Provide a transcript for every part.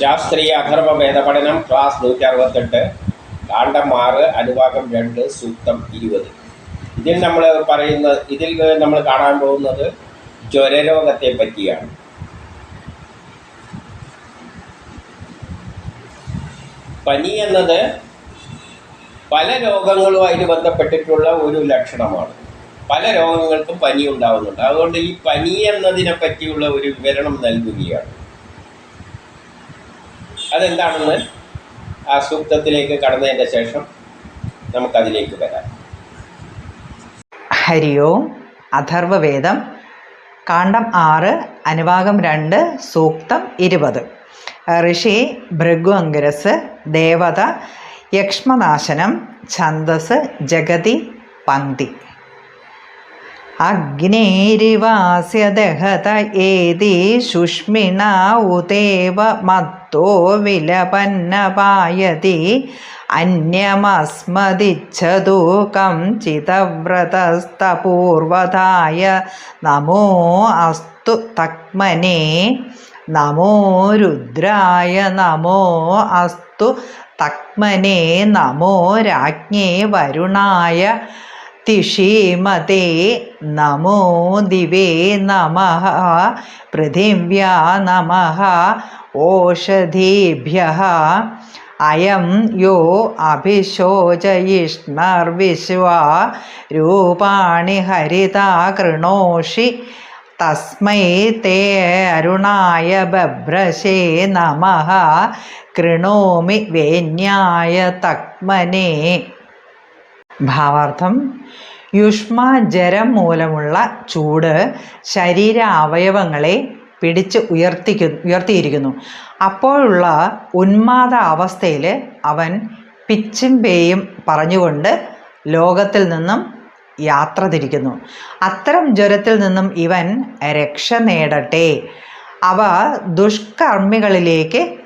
ശാസ്ത്രീയ അഥർവ വേദപഠനം ക്ലാസ് നൂറ്റി അറുപത്തെട്ട് കാണ്ഡം ആറ് അനുഭാഗം രണ്ട് സൂക്തം ഇരുപത്. ഇതിൽ നമ്മൾ പറയുന്ന ഇതിൽ നമ്മൾ കാണാൻ പോകുന്നത് ജ്വരരോഗത്തെ പറ്റിയാണ് പനി എന്നത് പല രോഗങ്ങളുമായിട്ട് ബന്ധപ്പെട്ടിട്ടുള്ള ഒരു ലക്ഷണമാണ്. പല രോഗങ്ങൾക്കും പനി ഉണ്ടാവുന്നുണ്ട്. അതുകൊണ്ട് ഈ പനി എന്നതിനെ പറ്റിയുള്ള ഒരു വിവരണം നൽകുകയാണ്. അതെന്താണെന്ന് ആ സൂക്തത്തിലേക്ക് കടന്നതിന്റെ ശേഷം നമുക്കതിലേക്ക് വരാം. ഹരി ഓം അഥർവവേദം കാണ്ഡം ആറ് അനുഭാഗം രണ്ട് സൂക്തം ഇരുപത്. ഋഷി ഭൃഗു ഭൃഗുഅങ്കരസ് ദേവത യക്ഷ്മനാശനം ഛന്ദസ് ജഗതി പങ്ക്തി അഗ്നേരിവാസ്യ ദഹത ഏതി ശുഷ്മിണ ഉദേവ മത്തോ വിലപന്നപായതി അന്യമസ്മദിച്ഛതു ചിതവ്രതസ്തപൂർവതായ നമോ അസ്തു തക്മനെ നമോ രുദ്രായ നമോ അസ്തു തക്മനെ നമോ രാജ്ഞേ വരുണായ തിഷീമതേ നമോ ദിവേ नमः പൃഥിവ്യാ നമഃ. ഓഷധീഭ്യ. അയം യോ അഭിശോചയിഷ്ണർവിശ്വാ. രൂപാണി ഹരിതാ കൃണോഷി. തസ്മൈ തേ അരുണായ ബഭ്രശേ നമ. കൃണോമി വേന്യായ തക്മനേ. ഭാവാർത്ഥം. യുഷ്മ ജരം മൂലമുള്ള ചൂട് ശരീര അവയവങ്ങളെ പിടിച്ച് ഉയർത്തിക്കു ഉയർത്തിയിരിക്കുന്നു. അപ്പോഴുള്ള ഉന്മാദ അവസ്ഥയിൽ അവൻ പിച്ചും പേയും പറഞ്ഞുകൊണ്ട് ലോകത്തിൽ നിന്നും യാത്ര തിരിക്കുന്നു. അത്തരം ജ്വരത്തിൽ നിന്നും ഇവൻ രക്ഷ നേടട്ടെ. അവ ദുഷ്കർമ്മികളിലേക്ക്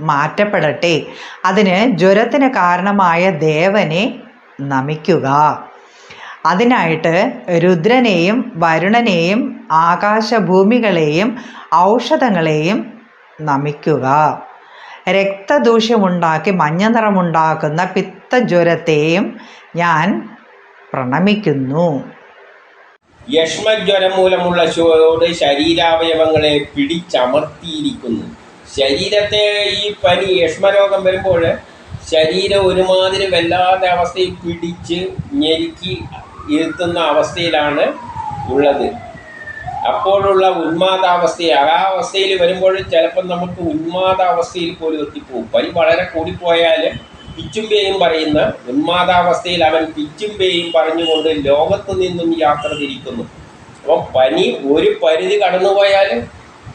മാറ്റപ്പെടട്ടെ. അതിന് ജ്വരത്തിന് കാരണമായ ദേവനെ നമിക്കുക. അതിനായിട്ട് രുദ്രനെയും വരുണനെയും ആകാശഭൂമികളെയും ഔഷധങ്ങളെയും നമിക്കുക. രക്തദൂഷ്യമുണ്ടാക്കി മഞ്ഞ നിറമുണ്ടാക്കുന്ന പിത്തജ്വരത്തെയും ഞാൻ പ്രണമിക്കുന്നു. യക്ഷ്മജ്വരം മൂലമുള്ള ശിവയോട് ശരീരാവയവങ്ങളെ പിടിച്ചമർത്തിയിരിക്കുന്നു. ശരീരത്തെ ഈ പനി യക്ഷ്മരോഗം വരുമ്പോൾ ശരീരം ഒരുമാതിരി വല്ലാത്ത അവസ്ഥയിൽ പിടിച്ച് ഞെരുക്കി ഇരുത്തുന്ന അവസ്ഥയിലാണ് ഉള്ളത്. അപ്പോഴുള്ള ഉന്മാദാവസ്ഥയെ ആ അവസ്ഥയിൽ വരുമ്പോൾ ചിലപ്പോൾ നമുക്ക് ഉന്മാദാവസ്ഥയിൽ പോലും എത്തിപ്പോകും പനി വളരെ കൂടിപ്പോയാൽ പിച്ചുംപേയും പറയുന്ന ഉന്മാദാവസ്ഥയിൽ അവൻ പിച്ചുംപേയും പറഞ്ഞുകൊണ്ട് ലോകത്തു നിന്നും യാത്ര തിരിക്കുന്നു. അപ്പോൾ പനി ഒരു പരിധി കടന്നുപോയാൽ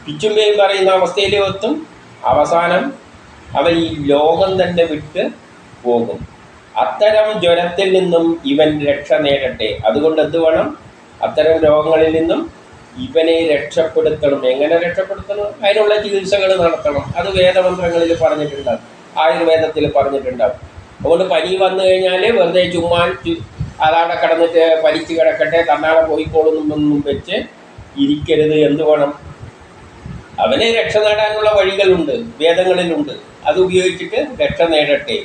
പിച്ചുംപേയും പറയുന്ന അവസ്ഥയിലും എത്തും. അവസാനം അവൻ ഈ ലോകം തന്നെ വിട്ട് പോകും. അത്തരം ജ്വരത്തിൽ നിന്നും ഇവൻ രക്ഷ നേടട്ടെ. അതുകൊണ്ട് എന്ത് വേണം? അത്തരം രോഗങ്ങളിൽ നിന്നും ഇവനെ രക്ഷപ്പെടുത്തണം. എങ്ങനെ രക്ഷപ്പെടുത്തണം? അതിനുള്ള ചികിത്സകൾ നടത്തണം. അത് വേദമന്ത്രങ്ങളിൽ പറഞ്ഞിട്ടുണ്ടാവും. ആയുർവേദത്തിൽ പറഞ്ഞിട്ടുണ്ടാവും. അതുകൊണ്ട് പനി വന്നു കഴിഞ്ഞാൽ വെറുതെ ചുമ്മാ അതാടെ കിടന്നിട്ട് പനിച്ച് കിടക്കട്ടെ തന്നാടെ പോയിക്കോളുന്നൊന്നും വെച്ച് ഇരിക്കരുത്. എന്ത് വേണം? അവനെ രക്ഷ നേടാനുള്ള വഴികളുണ്ട് വേദങ്ങളിലുണ്ട്. അത് ഉപയോഗിച്ചിട്ട് രക്ഷ നേടട്ടെ.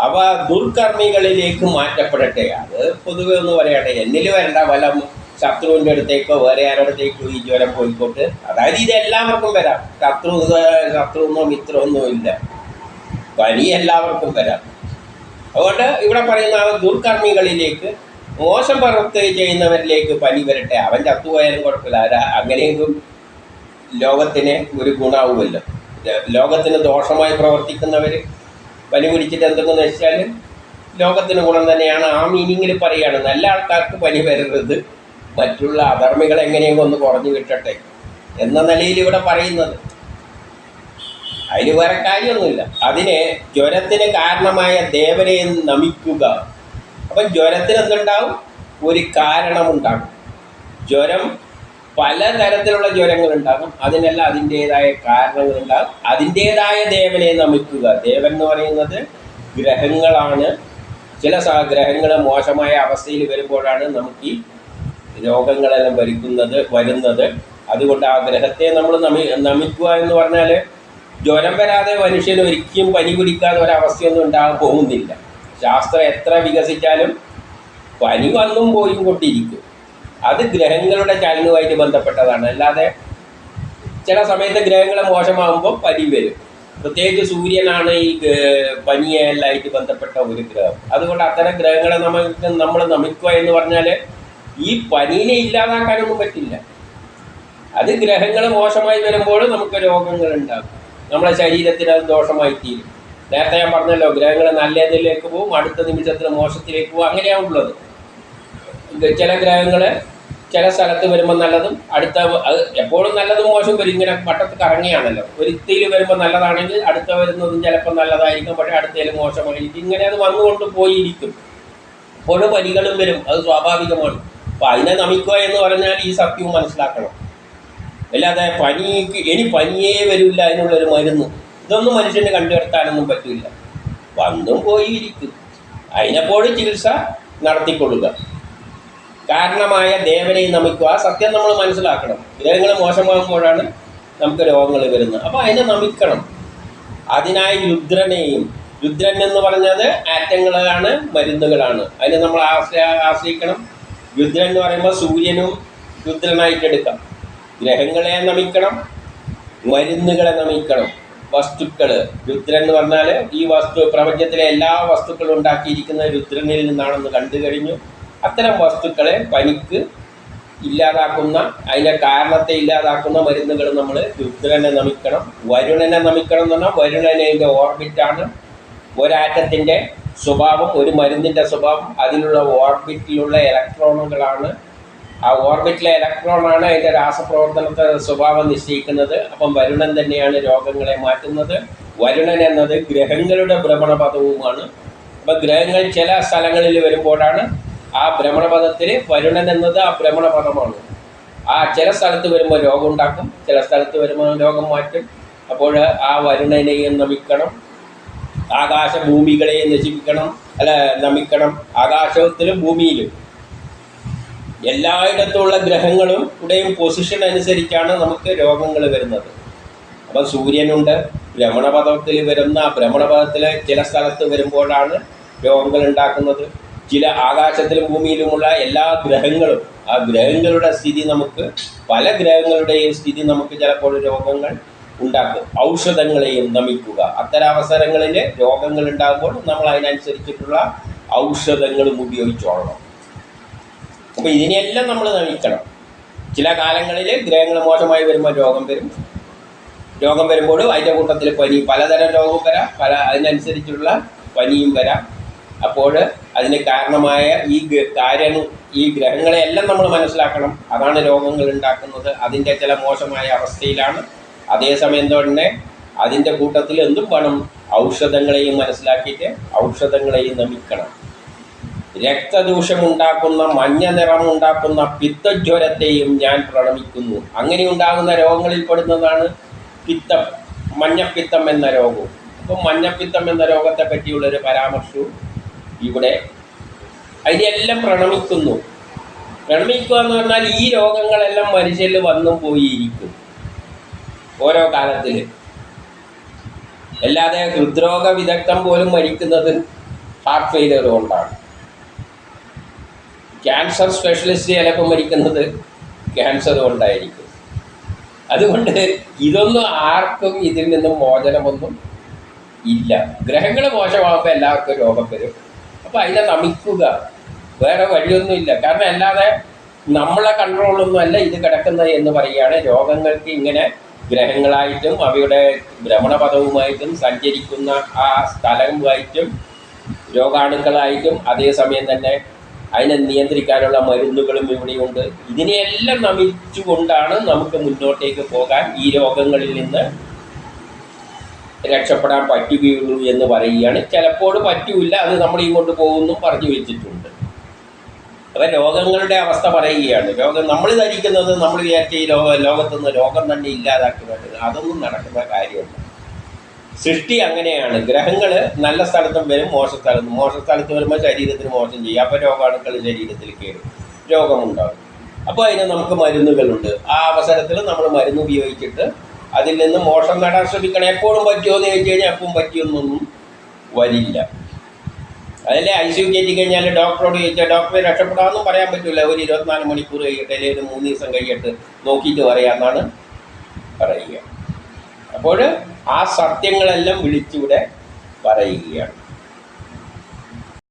അവ ദുർകർമ്മികളിലേക്ക് മാറ്റപ്പെടട്ടെ. അത് പൊതുവെ ഒന്ന് പറയട്ടെ. എന്നിൽ വരണ്ട വല്ല ശത്രുവിന്റെ അടുത്തേക്കോ വേറെ ആരുടെ അടുത്തേക്കോ ഈ ജ്വരം പോയിക്കോട്ട്. അതായത് ഇത് എല്ലാവർക്കും വരാം. ശത്രു ശത്രുവെന്നോ മിത്രമൊന്നോ ഇല്ല. പനി എല്ലാവർക്കും വരാം. അതുകൊണ്ട് ഇവിടെ പറയുന്ന ആ ദുർകർമ്മികളിലേക്ക് മോശം പ്രവർത്തി ചെയ്യുന്നവരിലേക്ക് പനി വരട്ടെ. അവൻ ചത്തുപോയാലും കുഴപ്പമില്ല. അങ്ങനെയെങ്കിലും ലോകത്തിന് ഒരു ഗുണാവുമല്ലോ. ലോകത്തിന് ദോഷമായി പ്രവർത്തിക്കുന്നവർ പനി പിടിച്ചിട്ട് എന്തെന്ന് വെച്ചാൽ ലോകത്തിന് ഗുണം തന്നെയാണ്. ആ മീനിങ്ങിൽ പറയുകയാണ് നല്ല ആൾക്കാർക്ക് പനി വരരുത്. മറ്റുള്ള അധർമ്മികൾ എങ്ങനെയെങ്കിലും ഒന്ന് കുറഞ്ഞു കിട്ടട്ടെ എന്ന നിലയിൽ ഇവിടെ പറയുന്നത്. അതിന് വേറെ കാര്യമൊന്നുമില്ല. അതിന് ജ്വരത്തിന് കാരണമായ ദേവനെ നമിക്കുക. അപ്പം ജ്വരത്തിന് എന്തുണ്ടാവും ഒരു കാരണമുണ്ടാകും. ജ്വരം പലതരത്തിലുള്ള ജ്വരങ്ങൾ ഉണ്ടാകും അതിനെല്ലാം അതിന്റെതായ കാരണങ്ങൾ ഉണ്ടാകും അതിന്റെതായ ദേവനെ നമിക്കുക. ദേവൻ എന്ന് പറയുന്നത് ഗ്രഹങ്ങളാണ്. ചില ഗ്രഹങ്ങൾ മോശമായ അവസ്ഥയിൽ വരുമ്പോഴാണ് നമുക്ക് ഈ രോഗങ്ങളെല്ലാം വരുന്നത് വരുന്നത്. അതുകൊണ്ട് ആ ഗ്രഹത്തെ നമ്മൾ നമി നമിക്കുക എന്ന് പറഞ്ഞാൽ ജ്വരം വരാതെ മനുഷ്യന് ഒരിക്കലും പനി പിടിക്കാതെ ഒരവസ്ഥയൊന്നും ഉണ്ടാകാൻ പോകുന്നില്ല. ശാസ്ത്രം എത്ര വികസിച്ചാലും പനി വന്നും പോയും കൊണ്ടിരിക്കും. അത് ഗ്രഹങ്ങളുടെ ചലനവുമായിട്ട് ബന്ധപ്പെട്ടതാണ്. അല്ലാതെ ചില സമയത്ത് ഗ്രഹങ്ങൾ മോശമാകുമ്പോൾ പനി വരും. പ്രത്യേകിച്ച് സൂര്യനാണ് ഈ പനിയെല്ലായിട്ട് ബന്ധപ്പെട്ട ഒരു ഗ്രഹം. അതുകൊണ്ട് അത്തരം ഗ്രഹങ്ങളെ നമുക്ക് നമ്മൾ നമിക്കുക എന്ന് പറഞ്ഞാൽ ഈ പനീനെ ഇല്ലാതാക്കാനൊന്നും പറ്റില്ല. അത് ഗ്രഹങ്ങൾ മോശമായി വരുമ്പോൾ നമുക്ക് രോഗങ്ങൾ ഉണ്ടാകും നമ്മുടെ ശരീരത്തിന് അത് ദോഷമായി തീരും. നേരത്തെ ഞാൻ പറഞ്ഞല്ലോ ഗ്രഹങ്ങൾ നല്ലതിലേക്ക് പോകും അടുത്ത നിമിഷത്തിൽ മോശത്തിലേക്ക് പോകും അങ്ങനെയാണുള്ളത്. ചില ഗ്രഹങ്ങൾ ചില സ്ഥലത്ത് വരുമ്പോൾ നല്ലതും അടുത്ത അത് എപ്പോഴും നല്ലതും മോശം വരും. ഇങ്ങനെ വട്ടത്ത് കറങ്ങിയാണല്ലോ. ഒരിത്തിയിൽ വരുമ്പോൾ നല്ലതാണെങ്കിൽ അടുത്ത വരുന്നതും ചിലപ്പോൾ നല്ലതായിരിക്കും. പക്ഷേ അടുത്തതിൽ മോശമായിരിക്കും. ഇങ്ങനെ അത് വന്നുകൊണ്ട് പോയിരിക്കും. എപ്പോഴും വരികളും വരും. അത് സ്വാഭാവികമാണ്. അപ്പം അതിനെ നമിക്കുക എന്ന് പറഞ്ഞാൽ ഈ സത്യവും മനസ്സിലാക്കണം. അല്ലാതെ പനിക്ക് ഇനി പനിയേ വരില്ല അതിനുള്ളൊരു മരുന്ന്. ഇതൊന്നും മനുഷ്യന് കണ്ടുവരുത്താനൊന്നും പറ്റില്ല. വന്നും പോയിരിക്കും. അതിനെപ്പോഴും ചികിത്സ നടത്തിക്കൊള്ളുക. കാരണമായ ദേവനെ നമിക്കുക. സത്യം നമ്മൾ മനസ്സിലാക്കണം. ഗ്രഹങ്ങൾ മോശമാകുമ്പോഴാണ് നമുക്ക് രോഗങ്ങൾ വരുന്നത്. അപ്പോൾ അതിനെ നമിക്കണം. അതിനായി രുദ്രനെയും രുദ്രൻ എന്ന് പറഞ്ഞത് ആറ്റങ്ങളാണ് മരുന്നുകളാണ്. അതിനെ നമ്മൾ ആശ്രയ ആശ്രയിക്കണം. രുദ്രൻ എന്ന് പറയുമ്പോൾ സൂര്യനും രുദ്രനായിട്ട് എടുക്കാം. ഗ്രഹങ്ങളെ നമിക്കണം മരുന്നുകളെ നമിക്കണം. വസ്തുക്കൾ രുദ്രൻ എന്ന് പറഞ്ഞാൽ ഈ വസ്തു പ്രപഞ്ചത്തിലെ എല്ലാ വസ്തുക്കളും ഉണ്ടാക്കിയിരിക്കുന്നത് രുദ്രനിൽ നിന്നാണെന്ന് കണ്ടു കഴിഞ്ഞു. അത്തരം വസ്തുക്കളെ പനിക്ക് ഇല്ലാതാക്കുന്ന അതിന്റെ കാരണത്തെ ഇല്ലാതാക്കുന്ന മരുന്നുകൾ നമ്മൾ രുദ്രനെ നമിക്കണം വരുണനെ നമിക്കണം എന്ന് പറഞ്ഞാൽ വരുണനെ ഓർബിറ്റാണ് ഒരാറ്റത്തിന്റെ സ്വഭാവം ഒരു മരുന്നിന്റെ സ്വഭാവം അതിലുള്ള ഓർബിറ്റിലുള്ള ഇലക്ട്രോണുകളാണ് ആ ഓർബിറ്റിലെ ഇലക്ട്രോണാണ് അതിന്റെ രാസപ്രവർത്തനത്തെ സ്വഭാവം നിശ്ചയിക്കുന്നത്. അപ്പം വരുണൻ തന്നെയാണ് രോഗങ്ങളെ മാറ്റുന്നത്. വരുണൻ എന്നത് ഗ്രഹങ്ങളുടെ ഭ്രമണപഥവുമാണ്. അപ്പം ഗ്രഹങ്ങൾ ചില സ്ഥലങ്ങളിൽ വരുമ്പോഴാണ് ആ ഭ്രമണപഥത്തിൽ വരുണൻ എന്നത് ആ ഭ്രമണപഥമാണ്. ആ ചില സ്ഥലത്ത് വരുമ്പോൾ രോഗം ഉണ്ടാക്കും ചില സ്ഥലത്ത് വരുമ്പോൾ രോഗം മാറ്റും. അപ്പോൾ ആ വരുണനെയും നമിക്കണം ആകാശഭൂമികളെയും നശിപ്പിക്കണം അല്ല നമിക്കണം ആകാശത്തിലും ഭൂമിയിലും. എല്ലായിടത്തുള്ള ഗ്രഹങ്ങളും ഇവിടെയും പൊസിഷൻ അനുസരിച്ചാണ് നമുക്ക് രോഗങ്ങൾ വരുന്നത്. അപ്പം സൂര്യനുണ്ട് ഭ്രമണപഥത്തിൽ വരുന്ന ആ ഭ്രമണപഥത്തിൽ ചില സ്ഥലത്ത് വരുമ്പോഴാണ് രോഗങ്ങൾ ഉണ്ടാക്കുന്നത്. ചില ആകാശത്തിലും ഭൂമിയിലുമുള്ള എല്ലാ ഗ്രഹങ്ങളും ആ ഗ്രഹങ്ങളുടെ സ്ഥിതി നമുക്ക് പല ഗ്രഹങ്ങളുടെയും സ്ഥിതി നമുക്ക് ചിലപ്പോൾ രോഗങ്ങൾ ഉണ്ടാക്കും. ഔഷധങ്ങളെയും നമിക്കുക. അത്തരം അവസരങ്ങളിൽ രോഗങ്ങൾ ഉണ്ടാകുമ്പോൾ നമ്മൾ അതിനനുസരിച്ചിട്ടുള്ള ഔഷധങ്ങളും ഉപയോഗിച്ചോളണം. അപ്പോൾ ഇതിനെല്ലാം നമ്മൾ നമിക്കണം. ചില കാലങ്ങളിൽ ഗ്രഹങ്ങൾ മോശമായി വരുമ്പോൾ രോഗം വരും. രോഗം വരുമ്പോൾ അതിന്റെ കൂട്ടത്തിൽ പനി പലതരം രോഗവും വരാം. പല അതിനനുസരിച്ചുള്ള പനിയും വരാം. അപ്പോൾ അതിന് കാരണമായ ഈ കാര്യം ഈ ഗ്രഹങ്ങളെയെല്ലാം നമ്മൾ മനസ്സിലാക്കണം. അതാണ് രോഗങ്ങൾ ഉണ്ടാക്കുന്നത്. അതിന്റെ ചില മോശമായ അവസ്ഥയിലാണ്. അതേസമയം തന്നെ അതിന്റെ കൂട്ടത്തിൽ എന്തും വേണം. ഔഷധങ്ങളെയും മനസ്സിലാക്കിയിട്ട് ഔഷധങ്ങളെയും നമിക്കണം. രക്തദൂഷമുണ്ടാക്കുന്ന മഞ്ഞ നിറം ഉണ്ടാക്കുന്ന പിത്തജ്വരത്തെയും ഞാൻ പ്രണമിക്കുന്നു. അങ്ങനെ ഉണ്ടാകുന്ന രോഗങ്ങളിൽ പെടുന്നതാണ് പിത്തം മഞ്ഞപ്പിത്തം എന്ന രോഗവും. അപ്പം മഞ്ഞപ്പിത്തം എന്ന രോഗത്തെ പറ്റിയുള്ളൊരു പരാമർശവും ഇവിടെ അതിനെല്ലാം പ്രണമിക്കുന്നു. പ്രണമിക്കുക എന്ന് പറഞ്ഞാൽ ഈ രോഗങ്ങളെല്ലാം മനുഷ്യരിൽ വന്നു പോയിരിക്കും. ഓരോ കാലത്തിൽ. അല്ലാതെ ഹൃദ്രോഗ വിദഗ്ധം പോലും മരിക്കുന്നത് ഹാർട്ട് ഫെയിലിയർ കൊണ്ടാണ്. ക്യാൻസർ സ്പെഷ്യലിസ്റ്റ് ചിലപ്പോൾ മരിക്കുന്നത് ക്യാൻസർ കൊണ്ടായിരിക്കും. അതുകൊണ്ട് ഇതൊന്നും ആർക്കും ഇതിൽ നിന്നും മോചനമൊന്നും ഇല്ല. ഗ്രഹങ്ങൾ മോശമാകുമ്പോൾ എല്ലാവർക്കും രോഗം വരും. അപ്പോൾ അതിനെ നമിക്കുക വേറെ വഴിയൊന്നുമില്ല. കാരണം അല്ലാതെ നമ്മളെ കൺട്രോളൊന്നും അല്ല ഇത് കിടക്കുന്നത് എന്ന് പറയുകയാണ്. രോഗങ്ങൾക്ക് ഇങ്ങനെ ഗ്രഹങ്ങളായിട്ടും അവയുടെ ഭ്രമണപഥവുമായിട്ടും സഞ്ചരിക്കുന്ന ആ സ്ഥലവുമായിട്ടും രോഗാണുക്കളായിട്ടും അതേസമയം തന്നെ അതിനെ നിയന്ത്രിക്കാനുള്ള മരുന്നുകളും ഇവിടെയുണ്ട്. ഇതിനെയെല്ലാം നമിച്ചുകൊണ്ടാണ് നമുക്ക് മുന്നോട്ടേക്ക് പോകാൻ ഈ രോഗങ്ങളിൽ നിന്ന് രക്ഷപ്പെടാൻ പറ്റുകയുള്ളൂ എന്ന് പറയുകയാണ്. ചിലപ്പോൾ പറ്റൂല അത് നമ്മൾ ഇങ്ങോട്ട് പോകുന്നു പറഞ്ഞു വെച്ചിട്ടുണ്ട്. അപ്പം രോഗങ്ങളുടെ അവസ്ഥ പറയുകയാണ്. രോഗം നമ്മൾ ധരിക്കുന്നത് നമ്മൾ വിചാരിച്ച ഈ ലോക ലോകത്തുനിന്ന് രോഗം തന്നെ ഇല്ലാതാക്കി വേണ്ടത് അതൊന്നും നടക്കുന്ന കാര്യമല്ല. സൃഷ്ടി അങ്ങനെയാണ്. ഗ്രഹങ്ങൾ നല്ല സ്ഥലത്തും വരും മോശ സ്ഥലത്തും. മോശ സ്ഥലത്ത് വരുമ്പോൾ ശരീരത്തിന് മോശം ചെയ്യും. അപ്പോൾ രോഗാണുക്കൾ ശരീരത്തിൽ കയറും രോഗമുണ്ടാകും. അപ്പോൾ അതിന് നമുക്ക് മരുന്നുകളുണ്ട്. ആ അവസരത്തിൽ നമ്മൾ മരുന്ന് ഉപയോഗിച്ചിട്ട് അതിൽ നിന്ന് മോഷം നേടാൻ ശ്രമിക്കണം. എപ്പോഴും പറ്റുമോ എന്ന് ചോദിച്ചു കഴിഞ്ഞാൽ എപ്പോഴും പറ്റിയൊന്നൊന്നും വരില്ല. അതല്ലേ ഐ സി യു കയറ്റി കഴിഞ്ഞാൽ ഡോക്ടറോട് ചോദിച്ചാൽ ഡോക്ടറെ രക്ഷപ്പെടാമെന്നും പറയാൻ പറ്റില്ല ഒരു ഇരുപത്തിനാല് മണിക്കൂർ കഴിയട്ടെ അല്ലെങ്കിൽ ഒരു മൂന്ന് ദിവസം കഴിയട്ട് നോക്കിയിട്ട് പറയാമെന്നാണ് പറയുക. അപ്പോൾ ആ സത്യങ്ങളെല്ലാം വിളിച്ചിവിടെ പറയുകയാണ്.